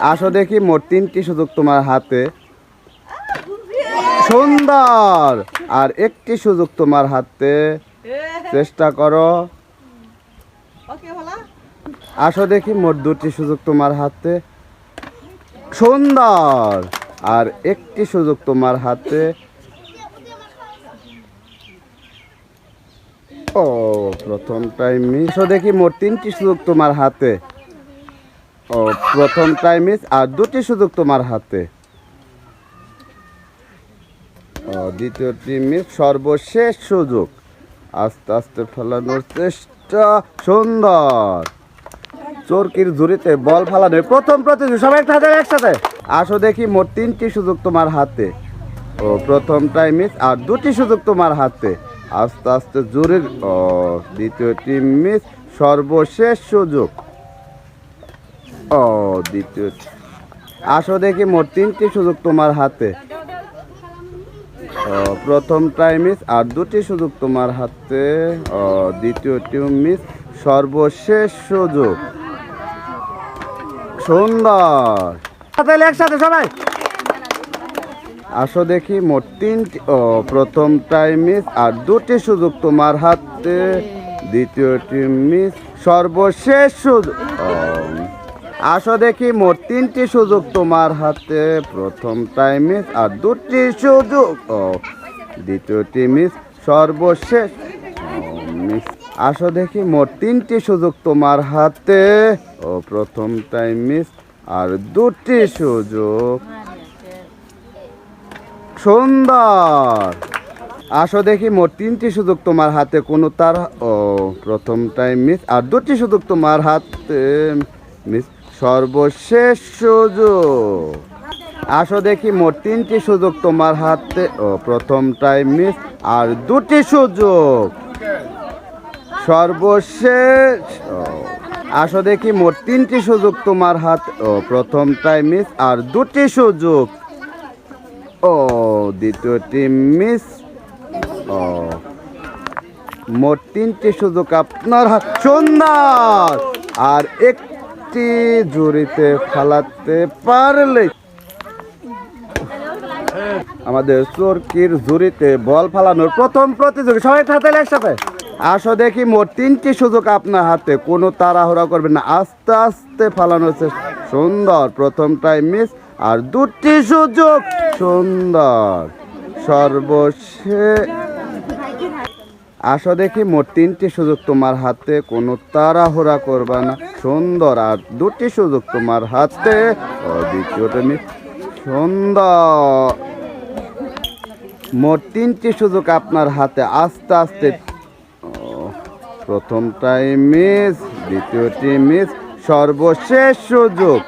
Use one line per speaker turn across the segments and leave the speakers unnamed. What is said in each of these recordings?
আসো দেখি, মোট তিনটি সুযোগ তোমার হাতে। সুন্দর! আর একটি সুযোগ তোমার হাতে। চেষ্টা করো। আসো দেখি, মোট দুটি সুযোগ তোমার হাতে। সুন্দর! আর একটি সুযোগ তোমার হাতে। ও, প্রথম টাইম মিস দেখি, মোট তিনটি সুযোগ তোমার হাতে। ও, প্রথম টাইম মিস আর দুটি সুযোগ তোমার হাতে। ও দ্বিতীয়টি মিস সর্বশেষ সুযোগ। আস্তে আস্তে ফেলানোর চেষ্টা, সুন্দর। চোরকির ঝুড়িতে বল ফালানোর প্রথম প্রতিযোগী, সবাই একটা একসাথে। আসো দেখি মোট তিনটি সুযোগ তোমার হাতে। ও প্রথমটাই মিস আর দুটি সুযোগ তোমার হাতে। আস্তে আস্তে জুড়ির, ও দ্বিতীয়টি মিস সর্বশেষ সুযোগ। ও দ্বিতীয় আসো দেখি মোট তিনটি সুযোগ তোমার হাতে। প্রথমটাই মিস আর দুটি সুযোগ তোমার হাতে। ও দ্বিতীয়টি মিস সর্বশেষ সুযোগ। সুন্দর। তাহলে একসাথে সবাই। আসো দেখি মোট তিনটি ও প্রথমটাই মিস আর দুটি সুযোগ তোমার হাতে। দ্বিতীয়টি মিস সর্বশেষ সুযোগ। আসো দেখি মোট তিনটি সুযোগ তোমার হাতে। প্রথমটাই মিস আর দুটি সুযোগ, ও, দ্বিতীয়টি মিস সর্বশেষ মিস আসো দেখি মোট তিনটি সুযোগ তোমার হাতে, ও প্রথমটাই মিস আর দুটি সুযোগ। সুন্দর। আসো দেখি মোট তিনটি সুযোগ তোমার হাতে, কোনো তার, ও, প্রথম টাইম মিস আর দুটি সুযোগ তোমার হাতে মিস সর্বশেষ সুযোগ। আসো দেখি, মোট তিনটি সুযোগ তোমার হাতে। ও প্রথমটাই মিস, আর দুটি সুযোগ। সর্বশেষ আসো দেখি, মোট তিনটি সুযোগ তোমার হাত। ও, প্রথম প্রথমটাই মিস, আর দুটি সুযোগ। ও দ্বিতীয়টি মিস, ও, মোট তিনটি সুযোগ আপনার হাত। সুন্দর! আর একটি জুড়িতে ফালাতে পারলে আমাদের চরকির ঝুড়িতে বল ফালানোর প্রথম প্রতিযোগী। সবাই হাতে একসাথে? আসো দেখি, মোট তিনটি সুযোগ আপনার হাতে। কোনো তাড়াহুড়া করবেন না। আস্তে আস্তে ফালানোর চেষ্টা। সুন্দর প্রথমটাই মিস আর দুটি সুযোগ। সুন্দর। সর্বশেষ আসো দেখি মোট তিনটি সুযোগ তোমার হাতে। কোনো তাড়াহুড়া করবা না। সুন্দর আর দুটি সুযোগ তোমার হাতে। দ্বিতীয়টা সুন্দর। মোট তিনটি সুযোগ আপনার হাতে। আস্তে আস্তে। প্রথমটাই মিস দ্বিতীয়টি মিস সর্বশেষ সুযোগ।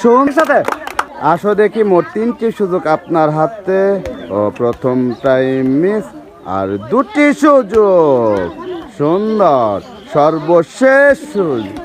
শুন সাথে। আসো দেখি মোট তিনটি সুযোগ আপনার হাতে। প্রথমটাই মিস আর দুটি সুযোগ। সুন্দর সর্বশেষ সুযোগ।